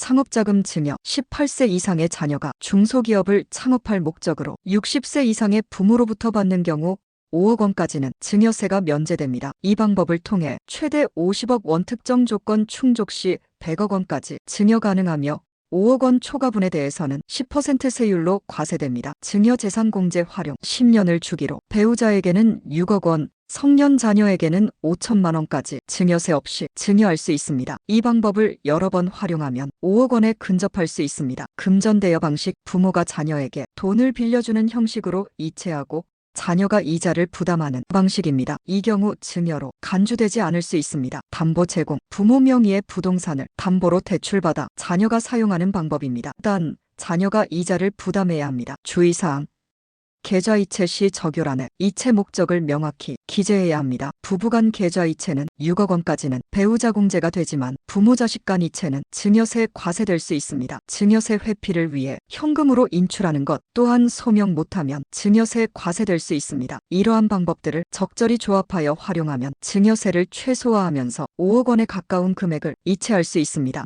창업자금 증여, 18세 이상의 자녀가 중소기업을 창업할 목적으로 60세 이상의 부모로부터 받는 경우 5억 원까지는 증여세가 면제됩니다. 이 방법을 통해 최대 50억 원 특정 조건 충족 시 100억 원까지 증여 가능하며 5억 원 초과분에 대해서는 10% 세율로 과세됩니다. 증여 재산 공제 활용 10년을 주기로 배우자에게는 6억 원, 성년 자녀에게는 5천만 원까지 증여세 없이 증여할 수 있습니다. 이 방법을 여러 번 활용하면 5억 원에 근접할 수 있습니다. 금전대여 방식 부모가 자녀에게 돈을 빌려주는 형식으로 이체하고 자녀가 이자를 부담하는 방식입니다. 이 경우 증여로 간주되지 않을 수 있습니다. 담보 제공, 부모 명의의 부동산을 담보로 대출받아 자녀가 사용하는 방법입니다. 단, 자녀가 이자를 부담해야 합니다. 주의사항. 계좌 이체 시 적율안에 이체 목적을 명확히 기재해야 합니다. 부부간 계좌 이체는 6억 원까지는 배우자 공제가 되지만 부모 자식 간 이체는 증여세 과세될 수 있습니다. 증여세 회피를 위해 현금으로 인출하는 것 또한 소명 못하면 증여세 과세될 수 있습니다. 이러한 방법들을 적절히 조합하여 활용하면 증여세를 최소화하면서 5억 원에 가까운 금액을 이체할 수 있습니다.